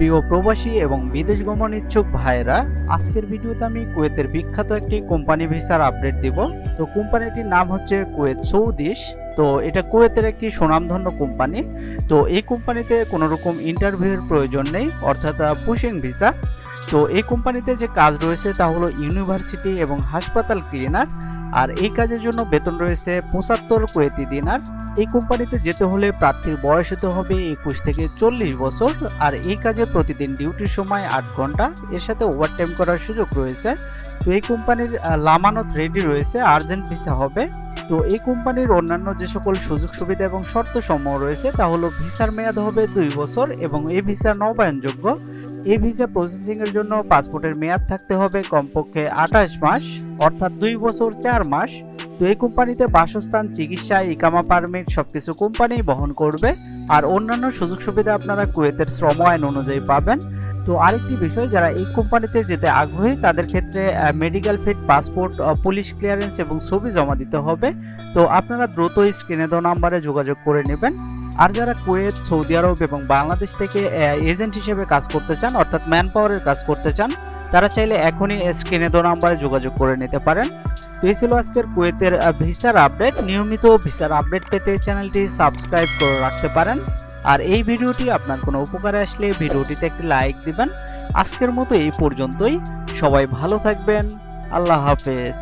প্রিয় প্রবাসী এবং বিদেশ গমন ইচ্ছুক ভাইয়েরা, আজকের ভিডিওতে আমি কুয়েতের বিখ্যাত একটি কোম্পানি ভিসার আপডেট দিব। তো কোম্পানিটির নাম হচ্ছে কুয়েত সৌদিশ। তো এটা কুয়েতের একটি সুনামধন্য কোম্পানি। তো এই কোম্পানিতে কোনো রকম ইন্টারভিউয়ের প্রয়োজন নেই, অর্থাৎ পুশিং ভিসা তো এই কোম্পানিতে যে কাজ রয়েছে তা হলো ইউনিভার্সিটি এবং হাসপাতাল ক্লিনার। আর এই কাজের জন্য বেতন রয়েছে পঁচাত্তর কুয়েতি দিনার। এই কোম্পানিতে যেতে হলে প্রার্থীর বয়স হতে হবে একুশ থেকে চল্লিশ বছর। আর এই কাজে প্রতিদিন ডিউটির সময় আট ঘণ্টা। এর সাথে ওভারটাইম করার সুযোগ রয়েছে। তো এই কোম্পানির লামানত রেডি রয়েছে আর্জেন্ট ভিসা হবে। তো এই কোম্পানির অন্যান্য যে সকল সুযোগ সুবিধা এবং শর্ত সমূহ রয়েছে তা হলো ভিসার মেয়াদ হবে দুই বছর এবং এই ভিসা নবায়নযোগ্য। এই ভিসা প্রসেসিং এর জন্য পাসপোর্টের মেয়াদ থাকতে হবে কমপক্ষে আঠাশ মাস, অর্থাৎ দুই বছর চার মাস। তো এই কোম্পানিতে বাসস্থান, চিকিৎসা, ইকামা পারমিট, সবকিছু কোম্পানি বহন করবে। আর অন্যান্য সুযোগ সুবিধা আপনারা কুয়েতের শ্রম আইন অনুযায়ী পাবেন। তো আরেকটি বিষয়, যারা এই কোম্পানিতে যেতে আগ্রহী, তাদের ক্ষেত্রে medical fit passport police clearance এবং ছবি জমা দিতে হবে। তো আপনারা দ্রুত স্ক্রিনে দেওয়া নাম্বারে যোগাযোগ করে নেবেন। আর যারা কুয়েত, সৌদি আরব এবং বাংলাদেশ থেকে এজেন্ট হিসেবে কাজ করতে চান, অর্থাৎ ম্যান পাওয়ারের কাজ করতে চান, তারা চাইলে এখনই স্ক্রিনে দেওয়া নাম্বারে যোগাযোগ করে নিতে পারেন। তো এই ছিল আজকের কুয়েতের ভিসার আপডেট নিয়মিত ভিসার আপডেট পেতে চ্যানেলটি সাবস্ক্রাইব করে রাখতে পারেন। আর এই ভিডিওটি আপনার কোনো উপকারে আসলে ভিডিওটিতে একটি লাইক দিবেন। আজকের মতো এই পর্যন্তই। সবাই ভালো থাকবেন। আল্লাহ হাফেজ।